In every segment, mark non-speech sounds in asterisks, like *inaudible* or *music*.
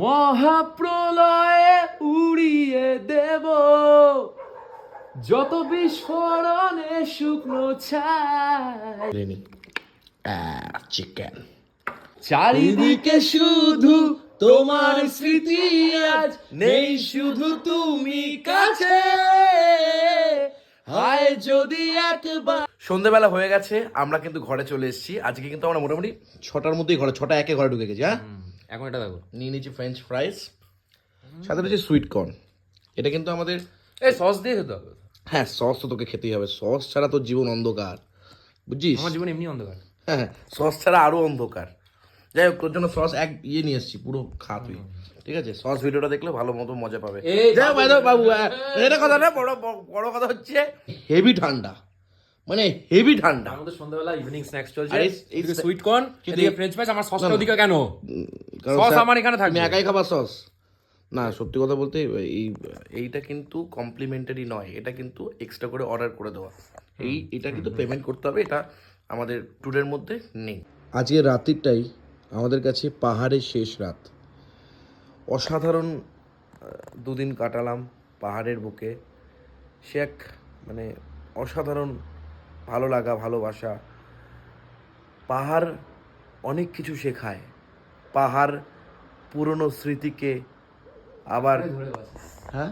মহাপ্রলয়ে উড়িয়ে দেব। যত বিস্ফোরণে শুকনো ছাই। চিকেন চারিদিকে শুধু তোমার স্মৃতি আজ নেই শুধু তুমি কাছে। হায় যদি একবার সন্ধেবেলা হয়ে গেছে আমরা কিন্তু ঘরে চলে এসেছি। আজকে কিন্তু আমরা মোটামুটি ছটার মধ্যেই ঘরে ছটা একে ঘরে ঢুকে গেছি হ্যাঁ? এখন এটা দেখো। নিয়ে নিয়েছি ফ্রেঞ্চ ফ্রাইস সাথে রয়েছে সুইট কর্ন এটা কিন্তু আমাদের এই সস দিয়ে খেতে হবে। হ্যাঁ সস তো তোকে খেতেই হবে। সস ছাড়া তোর জীবন অন্ধকার। বুঝছিস? আমার জীবন এমনি অন্ধকার। হ্যাঁ সস ছাড়া আরও অন্ধকার। যাই হোক তোর জন্য সস এক ইয়ে নিয়ে এসেছি পুরো খা তুই। ঠিক আছে? সস ভিডিওটা দেখলে ভালো মতো মজা পাবে। যাই হোক, বাবু, বাবু এটা কথা না বড় বড় কথা হচ্ছে হেভি ঠান্ডা। মানে হেভি ঠান্ডা। আমাদের সন্ধ্যাবেলা ইভিনিং স্ন্যাক্স চলছে। আর এই- এই সুইট কর্ন কিন্তু- এদিকে ফ্রেঞ্চ ফ্রাইস আমার সসটা। ওদিকে কেন? সস আমার এখানে থাকবে। আমি একাই খাবার সস না সত্যি কথা বলতে এই এইটা কিন্তু কমপ্লিমেন্টারি নয়। এটা কিন্তু এক্সট্রা করে অর্ডার করে দেওয়া। এই এটা কিন্তু পেমেন্ট করতে হবে এটা আমাদের ট্যুরের মধ্যে নেই। আজকে রাত্রিটাই আমাদের কাছে পাহাড়ের শেষ রাত। অসাধারণ দুদিন কাটালাম পাহাড়ের বুকে। সে এক মানে অসাধারণ ভালো লাগা ভালোবাসা। পাহাড় অনেক কিছু শেখায়। পাহাড় পুরনো স্মৃতিকে আবার হ্যাঁ?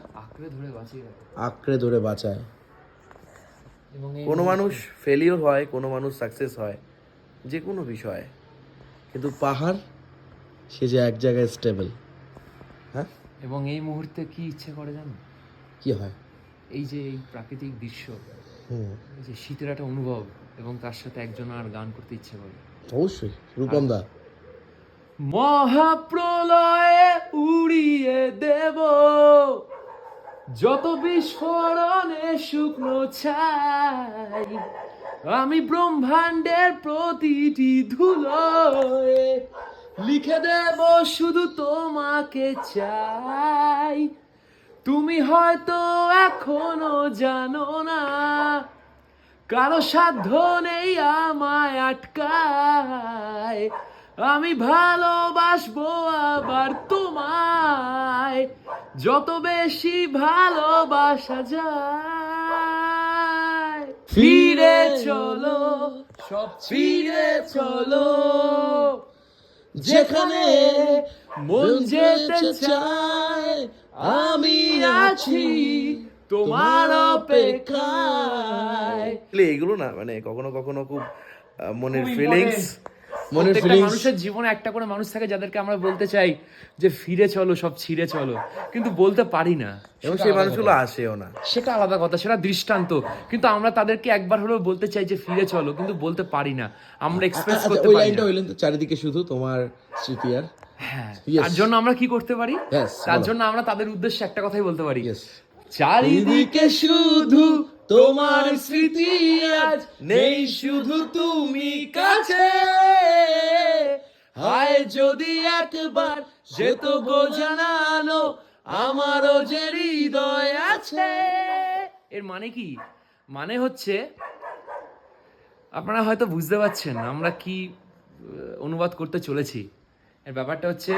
আঁকড়ে ধরে বাঁচায় কোনো মানুষ ফেলিওর হয় কোনো মানুষ সাকসেস হয় যে কোনো বিষয়ে। কিন্তু পাহাড় সে যে এক জায়গায় স্টেবল হ্যাঁ? এবং এই মুহূর্তে কি ইচ্ছে করে জানো? কি হয়? এই যে এই প্রাকৃতিক দৃশ্য। যে শীতের একটা অনুভব এবং তার সাথে একজন আর গান করতে ইচ্ছে করে। অবশ্যই রূপম দা। মহাপ্রলয়ে উড়িয়ে দেব। যত বিস্ফোরণে শুকনো ছাই আমি ব্রহ্মাণ্ডের প্রতিটি ধুলোয় লিখে দেব শুধু তোমাকে চাই। তুমি হয়তো এখনও জানো না, কারও সাধ্য নেই আমায় আটকায়। আমি ভালোবাসবো আবার তোমায়, যত বেশি ভালোবাসা যায়। ফিরে চলো, সব ফিরে চলো। যেখানে মন যেতে চায় আমি আছি তোমার অপেক্ষায়। এইগুলো না মানে কখনো কখনো খুব মনের ফিলিংস মনের ফিলিংস মানুষের জীবনে একটা করে মানুষ থাকে যাদেরকে আমরা বলতে চাই যে ফিরে চলো সব ছিঁড়ে চলো। কিন্তু বলতে পারি না। এবং সেই মানুষগুলো আসেও না। সেটা আলাদা কথা সেটা দৃষ্টান্ত। কিন্তু আমরা তাদেরকে একবার হলেও বলতে চাই যে ফিরে চলো কিন্তু বলতে পারি না। আমরা এক্সপ্রেস আচ্ছা, করতে পারি না। চারিদিকে শুধু তোমার স্মৃতি আর. তার জন্য আমরা কি করতে পারি? তার জন্য আমরা তাদের উদ্দেশ্যে একটা কথাই বলতে পারি. চারিদিকে শুধু তোমার স্মৃতি আজ নেই শুধু তুমি কাছে। হায় যদি একবার সে তো জানালো আমারও যে হৃদয় আছে। এর মানে কি? মানে হচ্ছে আপনারা হয়তো বুঝতে পারছেন আমরা কি অনুবাদ করতে চলেছি। এর ব্যাপারটা হচ্ছে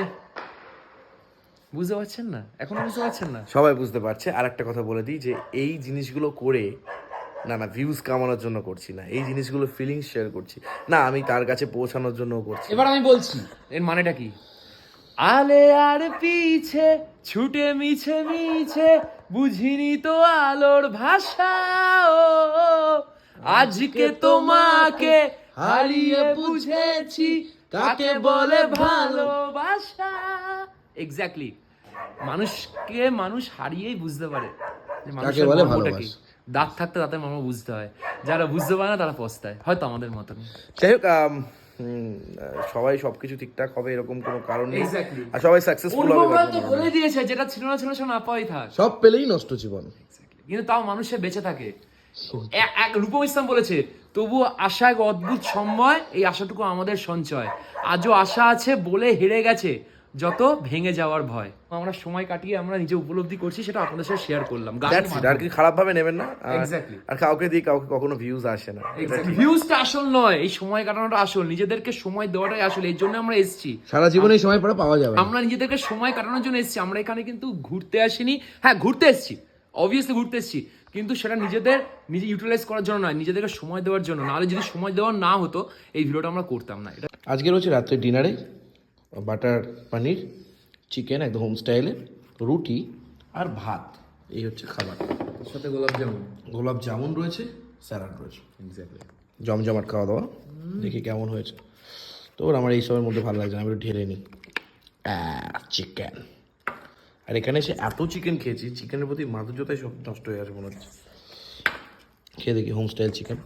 বুঝতে পারছেন না? এখনও বুঝতে পারছেন না? সবাই বুঝতে পারছে। আর একটা কথা বলে দিই যে এই জিনিসগুলো করে না না ভিউজ কামানোর জন্য করছি না। এই জিনিসগুলো ফিলিংস শেয়ার করছি। না আমি তার কাছে পৌঁছানোর জন্য করছি এবার আমি বলছি এর মানেটা কি? আলে আর পিছে ছুটে মিছে মিছে বুঝিনি তো আলোর ভাষা ও আজকে তোমাকে হারিয়ে বুঝেছি। কাকে বলে ভালোবাসা। এক্স্যাক্টলি মানুষকে মানুষ হারিয়েই বুঝতে পারে যে বলে ভালোবাসা। দাঁত থাকতে তাদের মর্ম বুঝতে হয়। যারা বুঝতে পারে না তারা পস্তায়। হয়তো আমাদের মতন। যাই হোক সবাই সবকিছু ঠিকঠাক হবে এরকম কোনো কারণ নেই. আর সবাই সাকসেসফুল হবে তো বলে দিয়েছে যেটা ছিল না ছিল না, পাওয়াই থাক। সব পেলেই নষ্ট জীবন। কিন্তু তাও মানুষে বেঁচে থাকে। এক রূপম ইসলাম বলেছে তবু আশা এক অদ্ভুত সময় এই আশাটুকু আমাদের সঞ্চয়। আজও আশা আছে বলে হেরে গেছে যত ভেঙে যাওয়ার ভয়। আমরা সময় কাটিয়ে আমরা নিজে উপলব্ধি করছি সেটা আপনাদের সাথে শেয়ার করলাম। আর কি খারাপ ভাবে নেবেন না। আর- কাউকে দিয়ে কাউকে কখনো ভিউজ আসে না। ভিউজটা আসল নয় এই সময় কাটানোটা আসল। নিজেদেরকে সময় দেওয়াটাই আসল এই জন্য আমরা এসেছি। সারা জীবনে এই সময় পরে পাওয়া যাবে আমরা নিজেদেরকে সময় কাটানোর জন্য এসেছি আমরা এখানে কিন্তু ঘুরতে আসিনি। হ্যাঁ ঘুরতে এসেছি। অবভিয়াসলি ঘুরতে এসেছি কিন্তু সেটা নিজেদের নিজে ইউটিলাইজ করার জন্য নয় নিজেদেরকে সময় দেওয়ার জন্য। নাহলে যদি সময় দেওয়ার না হতো এই ভিডিওটা আমরা করতাম না। এটা আজকে রয়েছে রাত্রে ডিনারে বাটার পানির চিকেন একদম হোম স্টাইলে রুটি আর ভাত। এই হচ্ছে খাবার। সাথে গোলাপ জামুন। গোলাপ জামুন রয়েছে স্যালাড রয়েছে। এক্স্যাক্টলি জমজমাট খাওয়া দাওয়া দেখি কেমন হয়েছে। তো আমার এইসবের মধ্যে ভালো লাগছে না আমি একটু ঢেলে নিই। চিকেন আর এখানে এসে এত চিকেন খেয়েছি চিকেনের প্রতি মাধুর্যতাই সব নষ্ট হয়ে গেছে মনে হচ্ছে। খেয়ে দেখি হোম স্টাইল চিকেন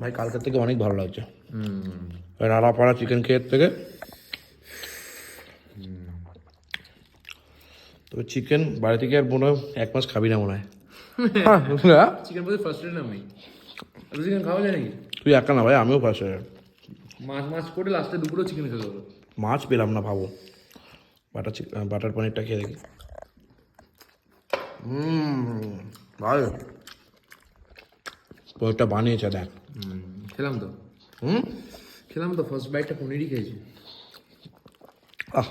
ভাই কালকের থেকে অনেক ভালো লাগছে। রাড়া পাড়া চিকেন খেয়ে থেকে। তবে চিকেন বাড়ি থেকে আর মনে হয় এক মাস খাবি না মনে হয়। হ্যাঁ *laughs* চিকেন প্রতি ফার্স্ট আমি। চিকেন খাওয়া যায় নাকি? তুই একা না ভাই আমিও ফার্স্ট মাছ মাছ করে লাস্টে দুপুরেও চিকেন খেতে মাছ পেলাম না ভাবো। বাটার বাটার পনিরটা খেয়ে দেখি। হুম ভালো। পনিরটা বানিয়েছে দেখ। খেলাম তো। হুম? খেলাম তো ফার্স্ট বাইটটা পনিরই খেয়েছি। আহ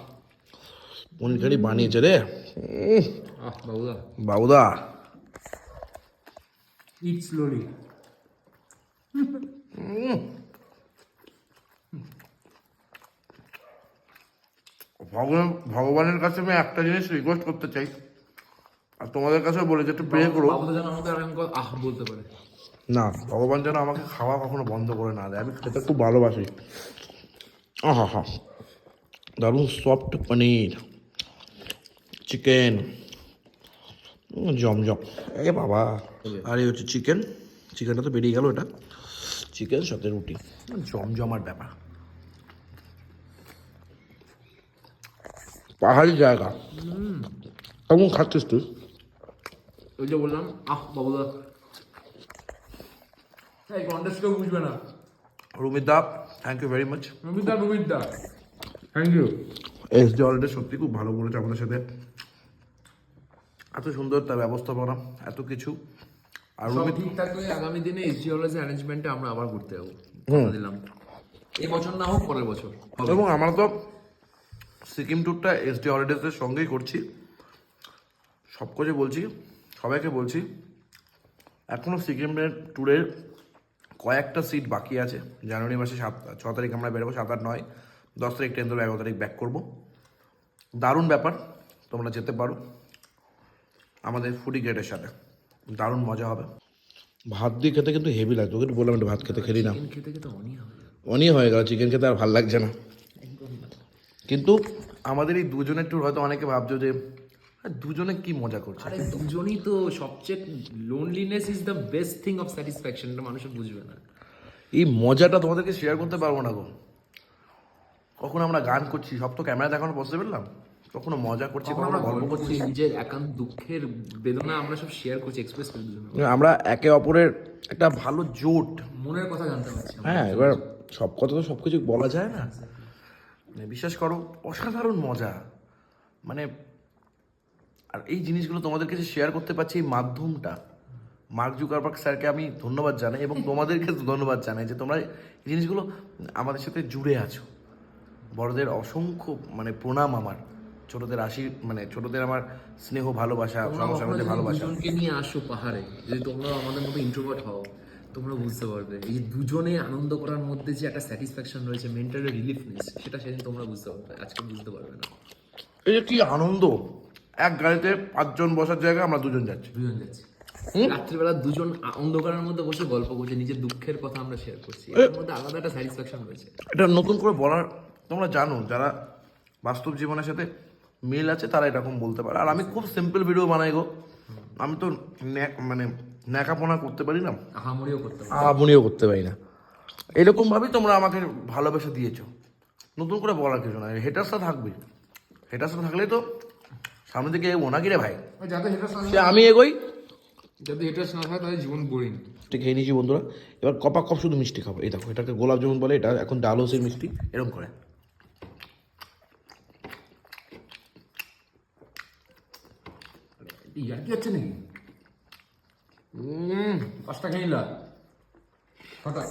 পনির খালি বানিয়েছে রে। আহ বাবুদা। বাবুদা। ইট স্লোলি ভগবান ভগবানের কাছে আমি একটা জিনিস রিকোয়েস্ট করতে চাই। আর তোমাদের কাছেও বলে যে একটু প্রে করো। আহ বলতে পারে। না ভগবান যেন আমাকে খাওয়া কখনো বন্ধ করে না দেয়। আমি খেতে খুব ভালোবাসি। আহা হা দারুণ সফট পনির চিকেন জমজম এ বাবা আর এই হচ্ছে চিকেন চিকেনটা তো বেরিয়ে গেল এটা। চিকেন সাথে রুটি। জমজমার ব্যাপার। পাহাড়ি জায়গা। কেমন খাচ্ছিস তুই? ওই যে বললাম আহ বাবুদা। এই কন্টেস্ট কেউ বুঝবে না। রুমিদা থ্যাংক ইউ ভেরি মাচ রবিদা রবিদা thank you S D already সত্যি খুব ভালো করেছে আমাদের সাথে। এত সুন্দর তার ব্যবস্থাপনা এত কিছু। আর রুমিত ঠিক থাকলে আগামী দিনে এস এসজি হলের অ্যারেঞ্জমেন্টে আমরা আবার ঘুরতে যাব। কথা দিলাম। এই বছর না হোক পরের বছর। এবং আমরা তো সিকিম ট্যুরটা এস ডি হলিডেজের সঙ্গেই করছি। সব কিছু বলছি সবাইকে বলছি এখনও সিকিমের ট্যুরের কয়েকটা সিট বাকি আছে। জানুয়ারি মাসে সাত ছ তারিখ আমরা বেরোবো সাত আট নয় দশ তারিখ টেন তারিখ এগারো তারিখ ব্যাক করব। দারুণ ব্যাপার তোমরা যেতে পারো আমাদের ফুডি গেটের সাথে। দারুণ মজা হবে। ভাত দিয়ে খেতে কিন্তু হেভি লাগতো একটু বললাম একটু ভাত খেতে খেলি না। খেতে খেতে অনি হয়ে গেল চিকেন খেতে আর ভালো লাগছে না। কিন্তু আমাদের এই দুজনের ট্যুর হয়তো অনেকে ভাবছ যে দুজনে কি মজা করছে? আরে দুজনই তো সবচেয়ে loneliness is the best thing of satisfaction এটা মানুষ বুঝবে না। এই মজাটা তোমাদেরকে শেয়ার করতে পারব না গো। কখন আমরা গান করছি সব তো ক্যামেরা দেখানো পসিবল না? কখনো মজা করছি কখনো আমরা গল্প করছি। নিজের একান্ত দুঃখের বেদনা আমরা সব শেয়ার করছি এক্সপ্রেস করি আমরা একে অপরের একটা ভালো জোট। মনের কথা জানতে পারছি হ্যাঁ এবার সব কথা তো সব কিছু বলা যায় না। বিশ্বাস করো অসাধারণ মজা। মানে আর এই জিনিসগুলো তোমাদের কাছে শেয়ার করতে পারছি এই মাধ্যমটা। মার্ক জুকারবার্গ স্যারকে আমি ধন্যবাদ জানাই এবং তোমাদেরকে ধন্যবাদ জানাই যে তোমরা এই জিনিসগুলো আমাদের সাথে জুড়ে আছো। বড়দের অসংখ্য মানে প্রণাম আমার ছোটদের আশি মানে ছোটদের আমার স্নেহ ভালোবাসা ভালোবাসা। নিয়ে আসো পাহাড়ে যদি তোমরা আমাদের মতো ইন্ট্রোভার্ট হও তোমরা বুঝতে পারবে। এই দুজনে আনন্দ করার মধ্যে যে একটা স্যাটিসফ্যাকশন রয়েছে মেন্টাল রিলিফ রিলিফনেস সেটা সেদিন তোমরা বুঝতে পারবে। আজকে বুঝতে পারবে না। এই যে কি আনন্দ? এক গাড়িতে পাঁচজন বসার জায়গায় আমরা দুজন যাচ্ছি। দুজন যাচ্ছি। রাত্রিবেলা দুজন অন্ধকারের মধ্যে বসে গল্প করছে নিজের দুঃখের কথা আমরা শেয়ার করছি। এর মধ্যে আলাদা একটা স্যাটিসফ্যাকশন রয়েছে। এটা নতুন করে বলার তোমরা জানো যারা বাস্তব জীবনের সাথে মিল আছে তারা এরকম বলতে পারে। আর আমি খুব সিম্পল ভিডিও বানাই গো। আমি তো মানে ন্যাকাপনা করতে পারি না? আহামরিও করতে পারে। আবুনিও করতে পারি না। এরকমভাবেই তোমরা আমাকে ভালোবেসে দিয়েছ। নতুন করে বলার কিছু না হেটার্সটা থাকবে হেটার্সটা থাকলেই তো সামনে থেকে এগো নাকি রে ভাই? সে আমি এগোই? যাতে এটা না থাকে তাহলে জীবন বোরিং মিষ্টি খেয়ে নিয়েছি বন্ধুরা। এবার কপা কপ শুধু মিষ্টি খাব। এই দেখো এটাকে গোলাপ জামুন বলে এটা এখন ডালহৌসের মিষ্টি। এরকম করে। ইয়ার কি হচ্ছে নাকি? হুম পাঁচটা খেয়ে নিলা কটা